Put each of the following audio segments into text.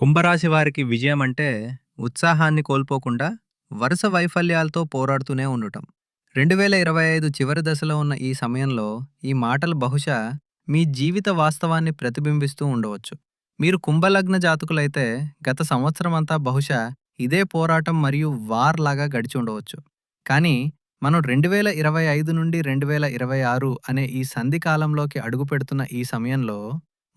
కుంభరాశి వారికి విజయం అంటే ఉత్సాహాన్ని కోల్పోకుండా వరుస వైఫల్యాలతో పోరాడుతూనే ఉండటం. రెండు వేల ఇరవై ఐదు చివరి దశలో ఉన్న ఈ సమయంలో ఈ మాటలు బహుశా మీ జీవిత వాస్తవాన్ని ప్రతిబింబిస్తూ ఉండవచ్చు. మీరు కుంభలగ్న జాతకులైతే గత సంవత్సరం అంతా బహుశా ఇదే పోరాటం మరియు వార్ లాగా గడిచి ఉండవచ్చు. కానీ మనం రెండు వేల ఇరవై ఐదు నుండి రెండు వేల ఇరవై ఆరు అనే ఈ సంధి కాలంలోకి అడుగుపెడుతున్న ఈ సమయంలో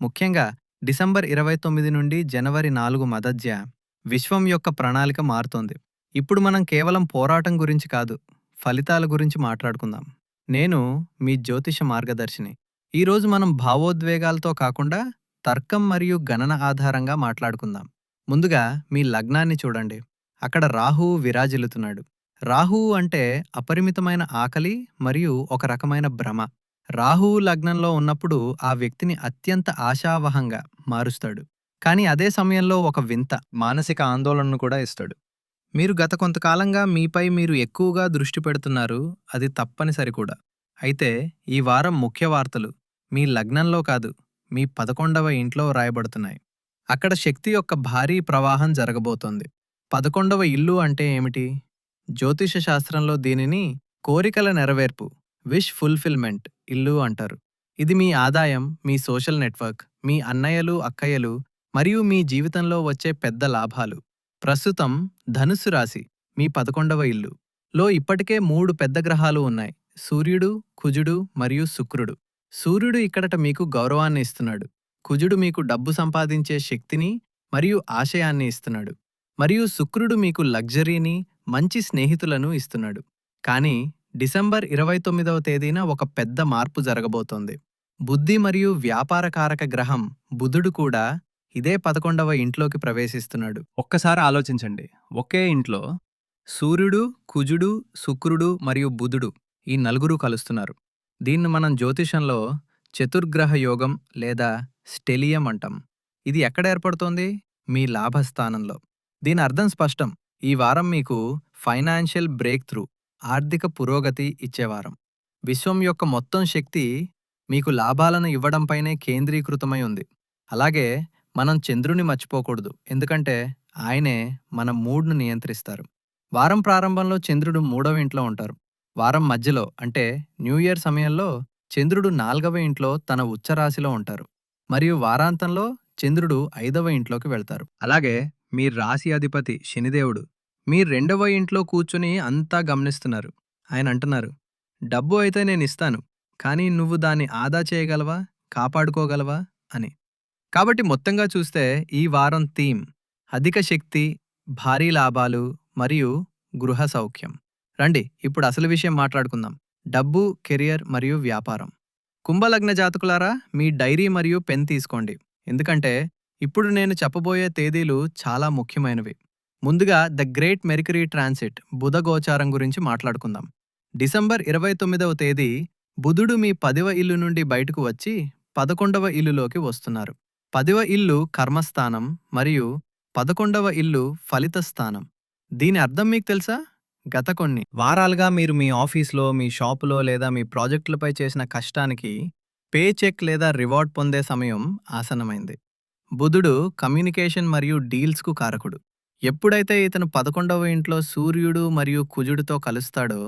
ముఖ్యంగా డిసెంబర్ ఇరవై తొమ్మిది నుండి జనవరి నాలుగు మధ్య విశ్వం యొక్క ప్రణాళిక మారుతోంది. ఇప్పుడు మనం కేవలం పోరాటం గురించి కాదు ఫలితాల గురించి మాట్లాడుకుందాం. నేను మీ జ్యోతిష మార్గదర్శిని. ఈరోజు మనం భావోద్వేగాలతో కాకుండా తర్కం మరియు గణన ఆధారంగా మాట్లాడుకుందాం. ముందుగా మీ లగ్నాన్ని చూడండి. అక్కడ రాహువు విరాజిల్లుతున్నాడు. రాహువు అంటే అపరిమితమైన ఆకలి మరియు ఒక రకమైన భ్రమ. రాహువు లగ్నంలో ఉన్నప్పుడు ఆ వ్యక్తిని అత్యంత ఆశావహంగా మారుస్తాడు. కానీ అదే సమయంలో ఒక వింత మానసిక ఆందోళనను కూడా ఇస్తాడు. మీరు గత కొంతకాలంగా మీపై మీరు ఎక్కువగా దృష్టి పెడుతున్నారు అది తప్పనిసరి కూడా. అయితే ఈ వారం ముఖ్య వార్తలు మీ లగ్నంలో కాదు మీ పదకొండవ ఇంట్లో రాయబడుతున్నాయి. అక్కడ శక్తి యొక్క భారీ ప్రవాహం జరగబోతోంది. పదకొండవ ఇల్లు అంటే ఏమిటి? జ్యోతిష శాస్త్రంలో దీనిని కోరికల నెరవేర్పు విష్ ఫుల్ఫిల్మెంట్ ఇల్లు అంటారు. ఇది మీ ఆదాయం మీ సోషల్ నెట్వర్క్ మీ అన్నయ్యలు అక్కయ్యలు మరియు మీ జీవితంలో వచ్చే పెద్ద లాభాలు. ప్రస్తుతం ధనుస్సు రాశి మీ పదకొండవ ఇల్లు. లో ఇప్పటికే మూడు పెద్ద గ్రహాలు ఉన్నాయి. సూర్యుడు కుజుడు మరియు శుక్రుడు. సూర్యుడు ఇక్కడట మీకు గౌరవాన్ని ఇస్తున్నాడు. కుజుడు మీకు డబ్బు సంపాదించే శక్తిని మరియు ఆశయాన్ని ఇస్తున్నాడు. మరియు శుక్రుడు మీకు లగ్జరీని మంచి స్నేహితులను ఇస్తున్నాడు. కానీ డిసెంబర్ ఇరవై తొమ్మిదవ తేదీన ఒక పెద్ద మార్పు జరగబోతోంది. బుద్ధి మరియు వ్యాపారకారక గ్రహం బుధుడు కూడా ఇదే పదకొండవ ఇంట్లోకి ప్రవేశిస్తున్నాడు. ఒక్కసారి ఆలోచించండి. ఒకే ఇంట్లో సూర్యుడు కుజుడు శుక్రుడు మరియు బుధుడు ఈ నలుగురు కలుస్తున్నారు. దీన్ని మనం జ్యోతిషంలో చతుర్గ్రహ యోగం లేదా స్టెలియం అంటాం. ఇది ఎక్కడ ఏర్పడుతోంది? మీ లాభస్థానంలో. దీని అర్థం స్పష్టం. ఈ వారం మీకు ఫైనాన్షియల్ బ్రేక్ త్రూ ఆర్థిక పురోగతి ఇచ్చేవారం. విశ్వం యొక్క మొత్తం శక్తి మీకు లాభాలను ఇవ్వడంపైనే కేంద్రీకృతమై ఉంది. అలాగే మనం చంద్రుని మర్చిపోకూడదు. ఎందుకంటే ఆయనే మన మూడ్ను నియంత్రిస్తారు. వారం ప్రారంభంలో చంద్రుడు మూడవ ఇంట్లో ఉంటారు. వారం మధ్యలో అంటే న్యూ ఇయర్ సమయంలో చంద్రుడు నాల్గవ ఇంట్లో తన ఉచ్చరాశిలో ఉంటారు. మరియు వారాంతంలో చంద్రుడు ఐదవ ఇంట్లోకి వెళ్తారు. అలాగే మీ రాశి అధిపతి శనిదేవుడు మీ రెండవ ఇంట్లో కూర్చుని అంతా గమనిస్తున్నారు. ఆయన అంటున్నారు డబ్బు అయితే నేను ఇస్తాను కానీ నువ్వు దాన్ని ఆదా చేయగలవా? కాపాడుకోగలవా? అని. కాబట్టి మొత్తంగా చూస్తే ఈ వారం థీమ్ అధిక శక్తి భారీ లాభాలు మరియు గృహ సౌఖ్యం. రండి ఇప్పుడు అసలు విషయం మాట్లాడుకుందాం. డబ్బు కెరియర్ మరియు వ్యాపారం. కుంభలగ్న జాతకులారా మీ డైరీ మరియు పెన్ తీసుకోండి. ఎందుకంటే ఇప్పుడు నేను చెప్పబోయే తేదీలు చాలా ముఖ్యమైనవి. ముందుగా ద గ్రేట్ మెరికరీ ట్రాన్సిట్ బుధ గోచారం గురించి మాట్లాడుకుందాం. డిసెంబర్ ఇరవై తొమ్మిదవ తేదీ బుధుడు మీ పదివ ఇల్లు నుండి బయటకు వచ్చి పదకొండవ ఇల్లులోకి వస్తున్నారు. పదివ ఇల్లు కర్మస్థానం మరియు పదకొండవ ఇల్లు ఫలిత స్థానం దీని అర్థం మీకు తెలుసా? గత కొన్ని వారాలుగా మీరు మీ ఆఫీస్లో మీ షాపులో లేదా మీ ప్రాజెక్టులపై చేసిన కష్టానికి పే చెక్ లేదా రివార్డ్ పొందే సమయం ఆసనమైంది బుధుడు కమ్యూనికేషన్ మరియు డీల్స్కు కారకుడు. ఎప్పుడైతే ఇతను పదకొండవ ఇంట్లో సూర్యుడు మరియు కుజుడితో కలుస్తాడో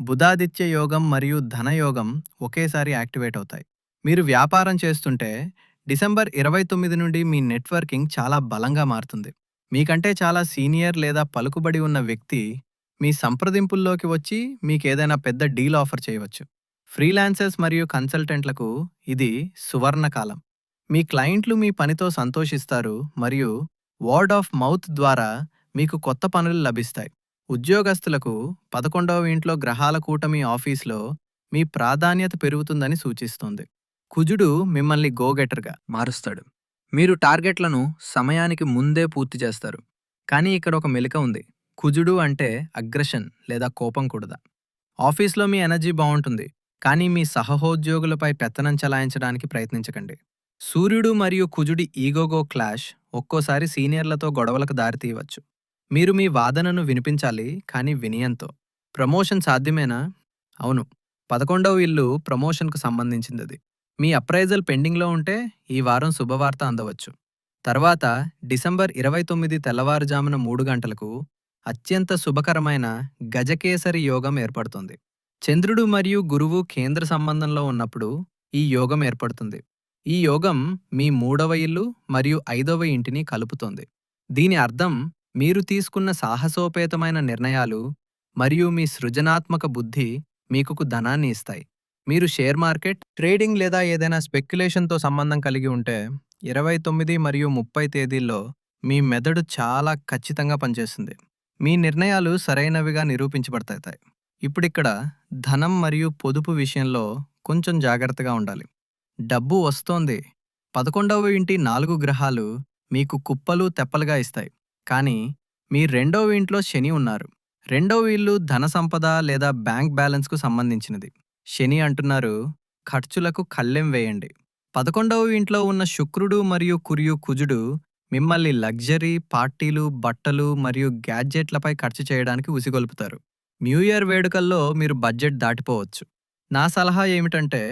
బుధాదిత్య యోగం మరియు ధనయోగం ఒకేసారి యాక్టివేట్ అవుతాయి. మీరు వ్యాపారం చేస్తుంటే డిసెంబర్ ఇరవై తొమ్మిది నుండి మీ నెట్వర్కింగ్ చాలా బలంగా మారుతుంది. మీకంటే చాలా సీనియర్ లేదా పలుకుబడి ఉన్న వ్యక్తి మీ సంప్రదింపుల్లోకి వచ్చి మీకేదైనా పెద్ద డీల్ ఆఫర్ చేయవచ్చు. ఫ్రీలాన్సర్స్ మరియు కన్సల్టెంట్లకు ఇది సువర్ణకాలం. మీ క్లయింట్లు మీ పనితో సంతోషిస్తారు మరియు వర్డ్ ఆఫ్ మౌత్ ద్వారా మీకు కొత్త పనులు లభిస్తాయి. ఉద్యోగస్తులకు పదకొండవ ఇంట్లో గ్రహాల కూటమి ఆఫీస్లో మీ ప్రాధాన్యత పెరుగుతుందని సూచిస్తోంది. కుజుడు మిమ్మల్ని గోగెటర్గా మారుస్తాడు. మీరు టార్గెట్లను సమయానికి ముందే పూర్తి చేస్తారు. కానీ ఇక్కడ ఒక మెలిక ఉంది. కుజుడు అంటే అగ్రెషన్ లేదా కోపం కూడదా? ఆఫీస్లో మీ ఎనర్జీ బాగుంటుంది. కానీ మీ సహోద్యోగులపై పెత్తనం చలాయించడానికి ప్రయత్నించకండి. సూర్యుడు మరియు కుజుడి ఈగోగో క్లాష్ ఒక్కోసారి సీనియర్లతో గొడవలకు దారితీయవచ్చు మీరు మీ వాదనను వినిపించాలి కానీ వినయంతో. ప్రమోషన్ సాధ్యమేనా? అవును. పదకొండవ ఇల్లు ప్రమోషన్కు సంబంధించింది మీ అప్రైజల్ పెండింగ్లో ఉంటే ఈ వారం శుభవార్త అందవచ్చు. తర్వాత డిసెంబర్ ఇరవై తొమ్మిది తెల్లవారుజామున మూడు గంటలకు అత్యంత శుభకరమైన గజకేసరి యోగం ఏర్పడుతుంది. చంద్రుడు మరియు గురువు కేంద్ర సంబంధంలో ఉన్నప్పుడు ఈ యోగం ఏర్పడుతుంది. ఈ యోగం మీ మూడవ ఇల్లు మరియు ఐదవ ఇంటిని కలుపుతోంది. దీని అర్థం మీరు తీసుకున్న సాహసోపేతమైన నిర్ణయాలు మరియు మీ సృజనాత్మక బుద్ధి మీకు ధనాన్ని ఇస్తాయి. మీరు షేర్ మార్కెట్ ట్రేడింగ్ లేదా ఏదైనా స్పెక్యులేషన్తో సంబంధం కలిగి ఉంటే ఇరవై తొమ్మిది మరియు ముప్పై తేదీల్లో మీ మెదడు చాలా ఖచ్చితంగా పనిచేస్తుంది. మీ నిర్ణయాలు సరైనవిగా నిరూపించబడతాయి. ఇప్పుడిక్కడ ధనం మరియు పొదుపు విషయంలో కొంచెం జాగ్రత్తగా ఉండాలి. డబ్బు వస్తోంది. పదకొండవ ఇంటి నాలుగు గ్రహాలు మీకు కుప్పలు తెప్పలుగా ఇస్తాయి. కానీ మీ రెండవ ఇంట్లో శని ఉన్నారు. రెండవ ఇల్లు ధన సంపద లేదా బ్యాంక్ బ్యాలెన్స్కు సంబంధించినది. శని అంటున్నారు ఖర్చులకు కళ్ళెం వేయండి. పదకొండవ ఇంట్లో ఉన్న శుక్రుడు మరియు కురియు కుజుడు మిమ్మల్ని లగ్జరీ పార్టీలు బట్టలు మరియు గ్యాడ్జెట్లపై ఖర్చు చేయడానికి ఉసిగొల్పుతారు. న్యూ ఇయర్ వేడుకల్లో మీరు బడ్జెట్ దాటిపోవచ్చు. నా సలహా ఏమిటంటే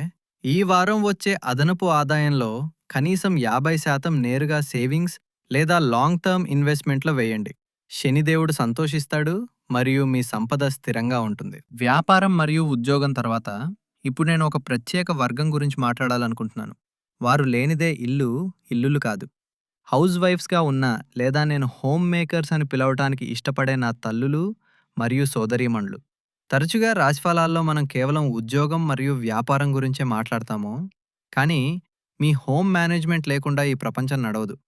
ఈ వారం వచ్చే అదనపు ఆదాయంలో కనీసం యాభై శాతం నేరుగా సేవింగ్స్ లేదా లాంగ్ టర్మ్ ఇన్వెస్ట్మెంట్లో వేయండి. శనిదేవుడు సంతోషిస్తాడు మరియు మీ సంపద స్థిరంగా ఉంటుంది. వ్యాపారం మరియు ఉద్యోగం తర్వాత ఇప్పుడు నేను ఒక ప్రత్యేక వర్గం గురించి మాట్లాడాలనుకుంటున్నాను. వారు లేనిదే ఇల్లు ఇల్లులు కాదు. హౌస్ వైఫ్స్గా ఉన్న లేదా నేను హోమ్ మేకర్స్ అని పిలవటానికి ఇష్టపడే నా తల్లులు మరియు సోదరీమణులు. తరచుగా రాశిఫలాల్లో మనం కేవలం ఉద్యోగం మరియు వ్యాపారం గురించే మాట్లాడతాము కానీ మీ హోమ్ మేనేజ్మెంట్ లేకుండా ఈ ప్రపంచం నడవదు.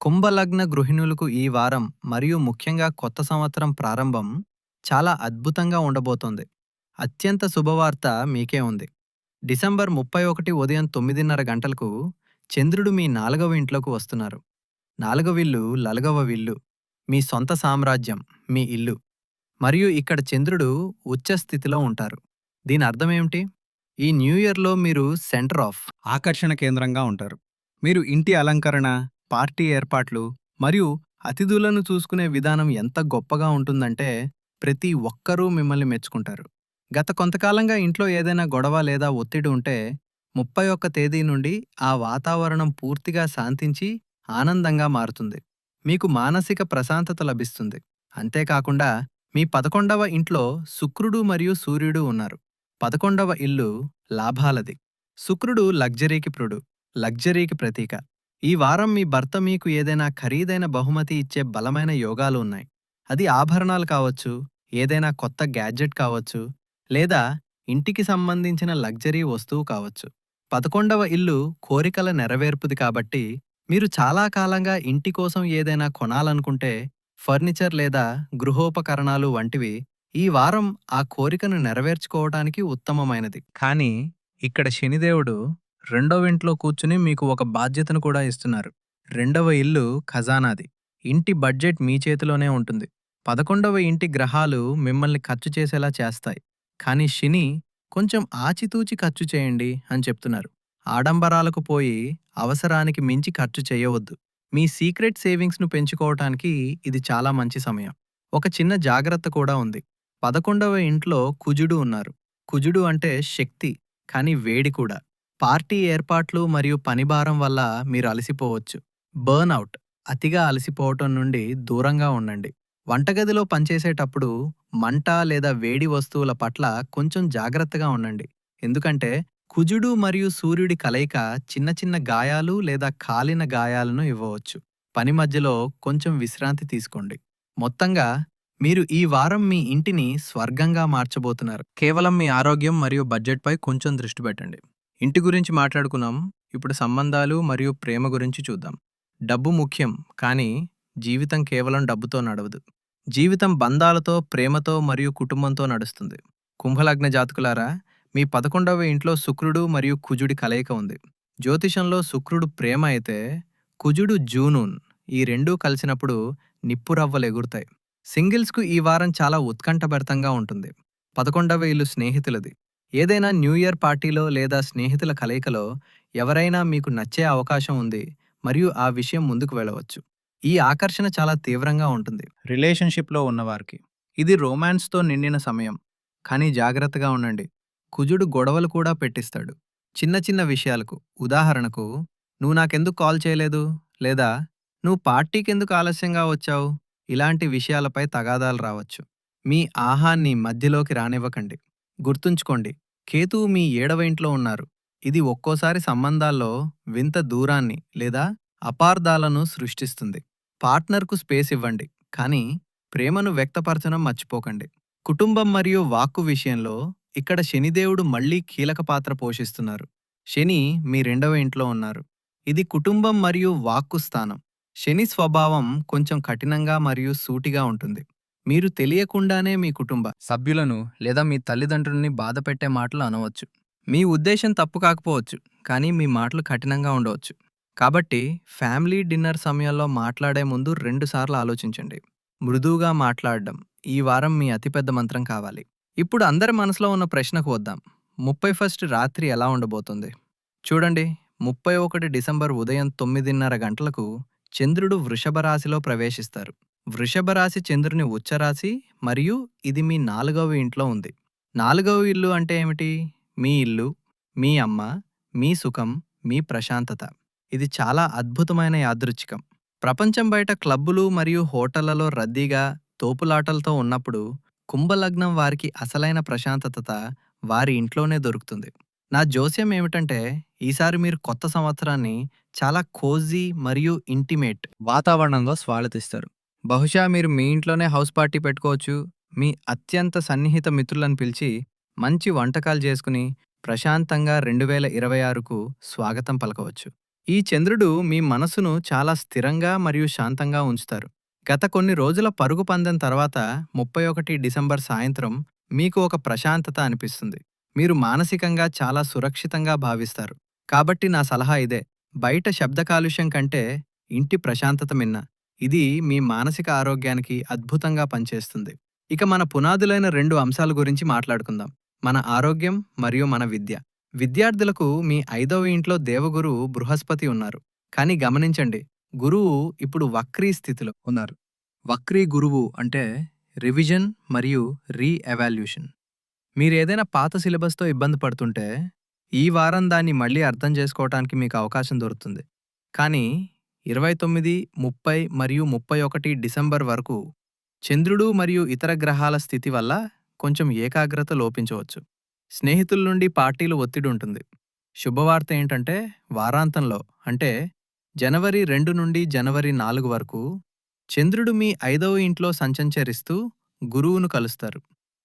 కుంభలగ్న గృహిణులకు ఈ వారం మరియు ముఖ్యంగా కొత్త సంవత్సరం ప్రారంభం చాలా అద్భుతంగా ఉండబోతోంది. అత్యంత శుభవార్త మీకే ఉంది. డిసెంబర్ ముప్పై ఒకటి ఉదయం తొమ్మిదిన్నర గంటలకు చంద్రుడు మీ నాలుగవ ఇంట్లోకి వస్తున్నారు. నాలుగవ ఇల్లు లలగవ విల్లు మీ సొంత సామ్రాజ్యం మీ ఇల్లు. మరియు ఇక్కడ చంద్రుడు ఉచ్చ స్థితిలో ఉంటారు. దీని అర్థమేమిటి ఈ న్యూ ఇయర్లో మీరు సెంటర్ ఆఫ్ ఆకర్షణ కేంద్రంగా ఉంటారు. మీరు ఇంటి అలంకరణ పార్టీ ఏర్పాట్లు మరియు అతిథులను చూసుకునే విధానం ఎంత గొప్పగా ఉంటుందంటే ప్రతి ఒక్కరూ మిమ్మల్ని మెచ్చుకుంటారు. గత కొంతకాలంగా ఇంట్లో ఏదైనా గొడవ లేదా ఒత్తిడి ఉంటే ముప్పై ఒక్క తేదీ నుండి ఆ వాతావరణం పూర్తిగా శాంతించి ఆనందంగా మారుతుంది. మీకు మానసిక ప్రశాంతత లభిస్తుంది. అంతేకాకుండా మీ పదకొండవ ఇంట్లో శుక్రుడు మరియు సూర్యుడు ఉన్నారు. పదకొండవ ఇల్లు లాభాలది. శుక్రుడు లగ్జరీకి ప్రుడు లగ్జరీకి ప్రతీక. ఈ వారం మీ భర్త మీకు ఏదైనా ఖరీదైన బహుమతి ఇచ్చే బలమైన యోగాలు ఉన్నాయి. అది ఆభరణాలు కావచ్చు ఏదైనా కొత్త గ్యాడ్జెట్ కావచ్చు లేదా ఇంటికి సంబంధించిన లగ్జరీ వస్తువు కావచ్చు. పదకొండవ ఇల్లు కోరికల నెరవేర్పుది కాబట్టి మీరు చాలా కాలంగా ఇంటి కోసం ఏదైనా కొనాలనుకుంటే ఫర్నిచర్ లేదా గృహోపకరణాలు వంటివి ఈ వారం ఆ కోరికను నెరవేర్చుకోవటానికి ఉత్తమమైనది. కానీ ఇక్కడ శనిదేవుడు రెండవ ఇంట్లో కూర్చుని మీకు ఒక బాధ్యతను కూడా ఇస్తున్నారు. రెండవ ఇల్లు ఖజానాది. ఇంటి బడ్జెట్ మీ చేతిలోనే ఉంటుంది. పదకొండవ ఇంటి గ్రహాలు మిమ్మల్ని ఖర్చు చేసేలా చేస్తాయి. కానీ శని కొంచెం ఆచితూచి ఖర్చు చేయండి అని చెప్తున్నారు. ఆడంబరాలకు పోయి అవసరానికి మించి ఖర్చు చేయవద్దు. మీ సీక్రెట్ సేవింగ్స్ను పెంచుకోవటానికి ఇది చాలా మంచి సమయం. ఒక చిన్న జాగ్రత్త కూడా ఉంది. పదకొండవ ఇంట్లో కుజుడు ఉన్నారు. కుజుడు అంటే శక్తి కానీ వేడి కూడా. పార్టీ ఏర్పాట్లు మరియు పనిభారం వల్ల మీరు అలసిపోవచ్చు. బర్న్అవుట్ అతిగా అలసిపోవటం నుండి దూరంగా ఉండండి. వంటగదిలో పనిచేసేటప్పుడు మంట లేదా వేడి వస్తువుల పట్ల కొంచెం జాగ్రత్తగా ఉండండి. ఎందుకంటే కుజుడు మరియు సూర్యుడి కలయిక చిన్న చిన్న గాయాలు లేదా కాలిన గాయాలను ఇవ్వవచ్చు. పని మధ్యలో కొంచెం విశ్రాంతి తీసుకోండి. మొత్తంగా మీరు ఈ వారం మీ ఇంటిని స్వర్గంగా మార్చబోతున్నారు. కేవలం మీ ఆరోగ్యం మరియు బడ్జెట్పై కొంచెం దృష్టి పెట్టండి. ఇంటి గురించి మాట్లాడుకున్నాం. ఇప్పుడు సంబంధాలు మరియు ప్రేమ గురించి చూద్దాం. డబ్బు ముఖ్యం కానీ జీవితం కేవలం డబ్బుతో నడవదు. జీవితం బంధాలతో ప్రేమతో మరియు కుటుంబంతో నడుస్తుంది. కుంభలగ్న జాతకులారా మీ పదకొండవ ఇంట్లో శుక్రుడు మరియు కుజుడి కలయిక ఉంది. జ్యోతిషంలో శుక్రుడు ప్రేమ అయితే కుజుడు జూనూన్. ఈ రెండూ కలిసినప్పుడు నిప్పురవ్వలు ఎగురుతాయి. సింగిల్స్కు ఈ వారం చాలా ఉత్కంఠభరితంగా ఉంటుంది. పదకొండవ ఇల్లు స్నేహితులది. ఏదైనా న్యూ ఇయర్ పార్టీలో లేదా స్నేహితుల కలయికలో ఎవరైనా మీకు నచ్చే అవకాశం ఉంది మరియు ఆ విషయం ముందుకు వెళ్ళవచ్చు. ఈ ఆకర్షణ చాలా తీవ్రంగా ఉంటుంది. రిలేషన్షిప్లో ఉన్నవారికి. ఇది రొమాన్స్తో నిండిన సమయం. కానీ జాగ్రత్తగా ఉండండి. కుజుడు గొడవలు కూడా పెట్టిస్తాడు. చిన్న చిన్న విషయాలకు. ఉదాహరణకు నువ్వు నాకెందుకు కాల్ చేయలేదు? లేదా నువ్వు పార్టీకెందుకు ఆలస్యంగా వచ్చావు? ఇలాంటి విషయాలపై తగాదాలు రావచ్చు. మీ ఆహాన్ని మధ్యలోకి రానివ్వకండి. గుర్తుంచుకోండి కేతువు మీ ఏడవ ఇంట్లో ఉన్నారు. ఇది ఒక్కోసారి సంబంధాల్లో వింత దూరాన్ని లేదా అపార్థాలను సృష్టిస్తుంది. పార్ట్నర్కు స్పేస్ ఇవ్వండి కానీ ప్రేమను వ్యక్తపరచడం మర్చిపోకండి. కుటుంబం మరియు వాక్కు విషయంలో ఇక్కడ శనిదేవుడు మళ్ళీ కీలక పాత్ర పోషిస్తున్నారు. శని మీ రెండవ ఇంట్లో ఉన్నారు. ఇది కుటుంబం మరియు వాక్కు స్థానం. శని స్వభావం కొంచెం కఠినంగా మరియు సూటిగా ఉంటుంది. మీరు తెలియకుండానే మీ కుటుంబ సభ్యులను లేదా మీ తల్లిదండ్రుల్ని బాధపెట్టే మాటలు అనవచ్చు. మీ ఉద్దేశం తప్పు కాకపోవచ్చు కానీ మీ మాటలు కఠినంగా ఉండవచ్చు. కాబట్టి ఫ్యామిలీ డిన్నర్ సమయంలో మాట్లాడే ముందు రెండుసార్లు ఆలోచించండి. మృదువుగా మాట్లాడడం ఈ వారం మీ అతిపెద్ద మంత్రం కావాలి. ఇప్పుడు అందరి మనసులో ఉన్న ప్రశ్నకు వద్దాం. ముప్పై ఫస్ట్ రాత్రి ఎలా ఉండబోతుంది? చూడండి ముప్పై ఒకటి డిసెంబర్ ఉదయం తొమ్మిదిన్నర గంటలకు చంద్రుడు వృషభ రాశిలో ప్రవేశిస్తారు. వృషభ రాశి చంద్రుని ఉచ్చరాశి మరియు ఇది మీ నాలుగవ ఇంట్లో ఉంది. నాలుగవ ఇల్లు అంటే ఏమిటి? మీ ఇల్లు మీ అమ్మ మీ సుఖం మీ ప్రశాంతత. ఇది చాలా అద్భుతమైన యాదృచ్ఛికం. ప్రపంచం బయట క్లబ్బులు మరియు హోటళ్ళలో రద్దీగా తోపులాటలతో ఉన్నప్పుడు కుంభలగ్నం వారికి అసలైన ప్రశాంతత వారి ఇంట్లోనే దొరుకుతుంది. నా జోస్యం ఏమిటంటే ఈసారి మీరు కొత్త సంవత్సరాన్ని చాలా కోజీ మరియు ఇంటిమేట్ వాతావరణంలో స్వాగతిస్తారు. బహుశా మీరు మీ ఇంట్లోనే హౌస్ పార్టీ పెట్టుకోవచ్చు మీ అత్యంత సన్నిహిత మిత్రులను పిలిచి మంచి వంటకాలు చేసుకుని ప్రశాంతంగా రెండు వేల ఇరవై ఆరుకు స్వాగతం పలకవచ్చు. ఈ చంద్రుడు మీ మనసును చాలా స్థిరంగా మరియు శాంతంగా ఉంచుతారు. గత కొన్ని రోజుల పరుగు పందెం తర్వాత ముప్పై ఒకటి డిసెంబర్ సాయంత్రం మీకు ఒక ప్రశాంతత అనిపిస్తుంది. మీరు మానసికంగా చాలా సురక్షితంగా భావిస్తారు. కాబట్టి నా సలహా ఇదే. బయట శబ్ద కాలుష్యం కంటే ఇంటి ప్రశాంతత మిన్న. ఇది మీ మానసిక ఆరోగ్యానికి అద్భుతంగా పనిచేస్తుంది. ఇక మన పునాదులైన రెండు అంశాల గురించి మాట్లాడుకుందాం. మన ఆరోగ్యం మరియు మన విద్య. విద్యార్థులకు మీ ఐదవ ఇంట్లో దేవగురు బృహస్పతి ఉన్నారు. కానీ గమనించండి గురువు ఇప్పుడు వక్రీ స్థితిలో ఉన్నారు. వక్రీ గురువు అంటే రివిజన్ మరియు రీ ఎవాల్యూషన్ మీరు ఏదైనా పాత సిలబస్తో ఇబ్బంది పడుతుంటే ఈ వారం దాన్ని మళ్ళీ అర్థం చేసుకోవటానికి మీకు అవకాశం దొరుకుతుంది. కానీ ఇరవై తొమ్మిది ముప్పై మరియు ముప్పై ఒకటి డిసెంబర్ వరకు చంద్రుడు మరియు ఇతర గ్రహాల స్థితి వల్ల కొంచెం ఏకాగ్రత లోపించవచ్చు. స్నేహితుల నుండి పార్టీలు ఒత్తిడి ఉంటుంది. శుభవార్త ఏంటంటే వారాంతంలో అంటే జనవరి రెండు నుండి జనవరి నాలుగు వరకు చంద్రుడు మీ ఐదవ ఇంట్లో సంచంచరిస్తూ గురువును కలుస్తారు.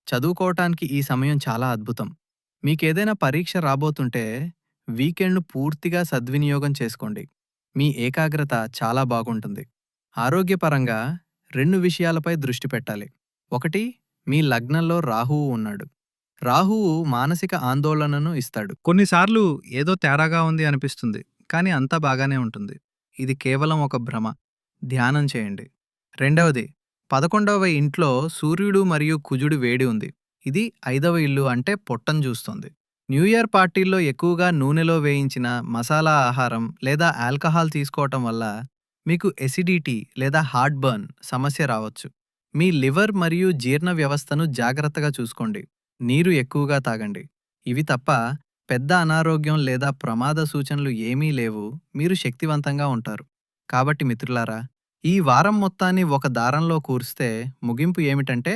చదువుకోవటానికి ఈ సమయం చాలా అద్భుతం. మీకేదైనా పరీక్ష రాబోతుంటే వీకెండ్ను పూర్తిగా సద్వినియోగం చేసుకోండి. మీ ఏకాగ్రత చాలా బాగుంటుంది. ఆరోగ్యపరంగా రెండు విషయాలపై దృష్టి పెట్టాలి. ఒకటి మీ లగ్నంలో రాహువు ఉన్నాడు. రాహువు మానసిక ఆందోళనను ఇస్తాడు. కొన్నిసార్లు ఏదో తేడాగా ఉంది అనిపిస్తుంది. కానీ అంతా బాగానే ఉంటుంది. ఇది కేవలం ఒక భ్రమ. ధ్యానం చేయండి. రెండవది పదకొండవ ఇంట్లో సూర్యుడు మరియు కుజుడు వేడి ఉంది. ఇది ఐదవ ఇల్లు అంటే పొట్టం చూస్తుంది. న్యూ ఇయర్ పార్టీల్లో ఎక్కువగా నూనెలో వేయించిన మసాలా ఆహారం లేదా ఆల్కహాల్ తీసుకోవటం వల్ల మీకు ఎసిడిటీ లేదా హార్ట్ బర్న్ సమస్య రావచ్చు. మీ లివర్ మరియు జీర్ణ వ్యవస్థను జాగ్రత్తగా చూసుకోండి. నీరు ఎక్కువగా తాగండి. ఇవి తప్ప పెద్ద అనారోగ్యం లేదా ప్రమాద సూచనలు ఏమీ లేవు. మీరు శక్తివంతంగా ఉంటారు. కాబట్టి మిత్రులారా ఈ వారం మొత్తాన్ని ఒక దారంలో కూర్స్తే ముగింపు ఏమిటంటే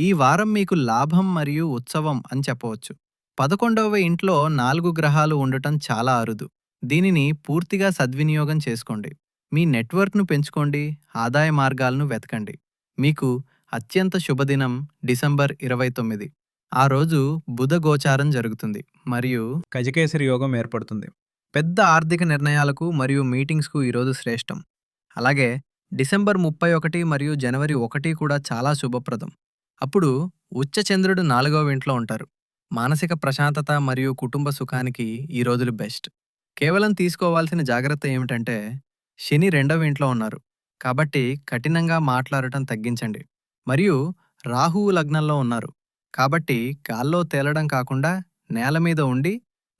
ఈ వారం మీకు లాభం మరియు ఉత్సవం అని చెప్పవచ్చు. పదకొండవ ఇంట్లో నాలుగు గ్రహాలు ఉండటం చాలా అరుదు. దీనిని పూర్తిగా సద్వినియోగం చేసుకోండి. మీ నెట్వర్క్ను పెంచుకోండి ఆదాయ మార్గాలను వెతకండి. మీకు అత్యంత శుభదినం డిసెంబర్ ఇరవై తొమ్మిది. ఆ రోజు బుధ గోచారం జరుగుతుంది మరియు గజకేసరి యోగం ఏర్పడుతుంది. పెద్ద ఆర్థిక నిర్ణయాలకు మరియు మీటింగ్స్కు ఈరోజు శ్రేష్టం. అలాగే డిసెంబర్ ముప్పై ఒకటి మరియు జనవరి ఒకటి కూడా చాలా శుభప్రదం. అప్పుడు ఉచ్చ చంద్రుడు నాలుగవ ఇంట్లో ఉంటారు. మానసిక ప్రశాంతత మరియు కుటుంబ సుఖానికి ఈ రోజులు బెస్ట్. కేవలం తీసుకోవాల్సిన జాగ్రత్త ఏమిటంటే శని రెండవ ఇంట్లో ఉన్నారు. కాబట్టి కఠినంగా మాట్లాడటం తగ్గించండి. మరియు రాహువు లగ్నంలో ఉన్నారు. కాబట్టి గాల్లో తేలడం కాకుండా నేల మీద ఉండి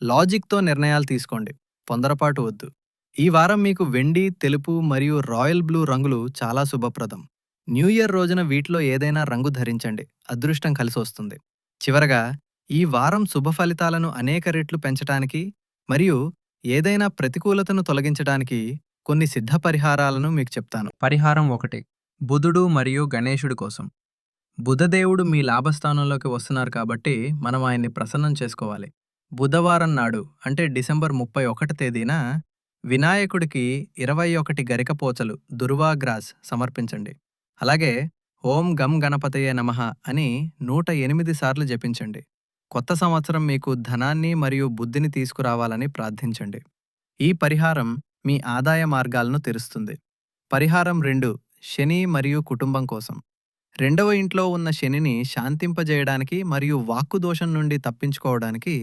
లాజిక్తో నిర్ణయాలు తీసుకోండి. పొందరపాటు వద్దు. ఈ వారం మీకు వెండి తెలుపు మరియు రాయల్ బ్లూ రంగులు చాలా శుభప్రదం. న్యూ ఇయర్ రోజున వీటిలో ఏదైనా రంగు ధరించండి. అదృష్టం కలిసి వస్తుంది. చివరగా ఈ వారం శుభ ఫలితాలను అనేక రెట్లు పెంచటానికి మరియు ఏదైనా ప్రతికూలతను తొలగించడానికి కొన్ని సిద్ధ పరిహారాలను మీకు చెప్తాను. పరిహారం ఒకటి. బుధుడు మరియు గణేశుడి కోసం. బుధదేవుడు మీ లాభస్థానంలోకి వస్తున్నారు కాబట్టి మనం ఆయన్ని ప్రసన్నం చేసుకోవాలి. బుధవారం నాడు అంటే డిసెంబర్ ముప్పై ఒకటి తేదీన వినాయకుడికి ఇరవై ఒకటి గరికపోచలు దుర్వాగ్రాస్ సమర్పించండి. అలాగే ఓం గం గణపతయే నమః అని నూట ఎనిమిది సార్లు జపించండి. కొత్త సంవత్సరం మీకు ధనాన్ని మరియు బుద్ధిని తీసుకురావాలని ప్రార్థించండి. ఈ పరిహారం మీ ఆదాయ మార్గాలను తెరుస్తుంది. పరిహారం రెండు శని మరియు కుటుంబం కోసం. రెండవ ఇంట్లో ఉన్న శనిని శాంతింపజేయడానికి మరియు వాక్కు దోషం నుండి తప్పించుకోవడానికి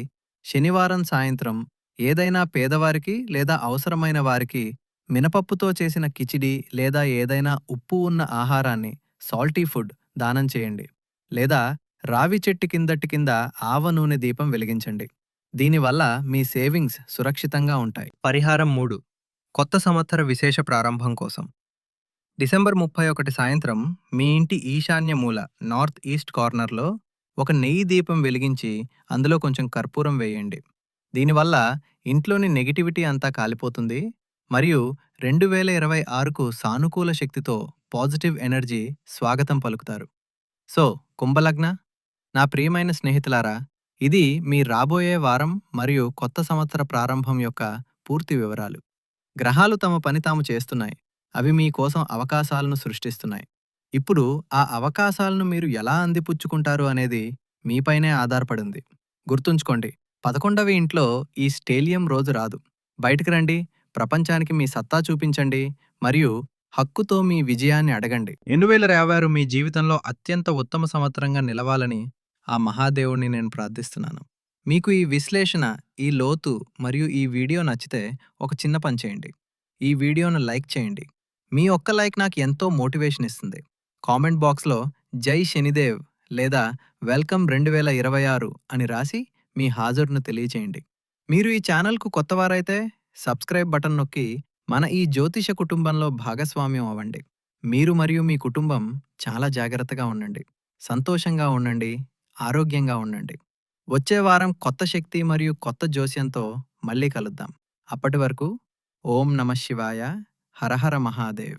శనివారం సాయంత్రం ఏదైనా పేదవారికి లేదా అవసరమైన వారికి మినపప్పుతో చేసిన కిచిడి లేదా ఏదైనా ఉప్పు ఉన్న ఆహారాన్ని సాల్టీ ఫుడ్ దానం చేయండి. లేదా రావి చెట్టు కిందటి కింద ఆవ నూనె దీపం వెలిగించండి. దీనివల్ల మీ సేవింగ్స్ సురక్షితంగా ఉంటాయి. పరిహారం మూడు. కొత్త సంవత్సర విశేష ప్రారంభం కోసం. డిసెంబర్ ముప్పై ఒకటి సాయంత్రం మీ ఇంటి ఈశాన్య మూల నార్త్ ఈస్ట్ కార్నర్లో ఒక నెయ్యి దీపం వెలిగించి అందులో కొంచెం కర్పూరం వేయండి. దీనివల్ల ఇంట్లోని నెగిటివిటీ అంతా కాలిపోతుంది మరియు రెండు వేల ఇరవై ఆరుకు సానుకూల శక్తితో పాజిటివ్ ఎనర్జీ స్వాగతం పలుకుతారు. సో కుంభలగ్న నా ప్రియమైన స్నేహితులారా ఇది మీ రాబోయే వారం మరియు కొత్త సంవత్సర ప్రారంభం యొక్క పూర్తి వివరాలు. గ్రహాలు తమ పని తాము చేస్తున్నాయి. అవి మీకోసం అవకాశాలను సృష్టిస్తున్నాయి. ఇప్పుడు ఆ అవకాశాలను మీరు ఎలా అందిపుచ్చుకుంటారు అనేది మీపైనే ఆధారపడింది. గుర్తుంచుకోండి పదకొండవ ఇంట్లో ఈ స్టేలియం రోజు రాదు. బయటకు రండి ప్రపంచానికి మీ సత్తా చూపించండి మరియు హక్కుతో మీ విజయాన్ని అడగండి. రెండు వేల యాభై ఆరు మీ జీవితంలో అత్యంత ఉత్తమ సంవత్సరంగా నిలవాలని ఆ మహాదేవుడిని నేను ప్రార్థిస్తున్నాను. మీకు ఈ విశ్లేషణ ఈ లోతు మరియు ఈ వీడియో నచ్చితే ఒక చిన్న పని చేయండి. ఈ వీడియోను లైక్ చేయండి. మీ ఒక్క లైక్ నాకు ఎంతో మోటివేషన్ ఇస్తుంది. కామెంట్ బాక్స్లో జై శనిదేవ్ లేదా వెల్కమ్ రెండు వేల ఇరవై ఆరు అని రాసి మీ హాజరును తెలియచేయండి. మీరు ఈ ఛానల్కు కొత్తవారైతే సబ్స్క్రైబ్ బటన్ నొక్కి మన ఈ జ్యోతిష కుటుంబంలో భాగస్వామ్యం అవ్వండి. మీరు మరియు మీ కుటుంబం చాలా జాగ్రత్తగా ఉండండి. సంతోషంగా ఉండండి. ఆరోగ్యంగా ఉండండి. వచ్చే వారం కొత్త శక్తి మరియు కొత్త జోస్యంతో మళ్ళీ కలుద్దాం. అప్పటి వరకు ఓం నమ శివాయ. హరహర మహాదేవ్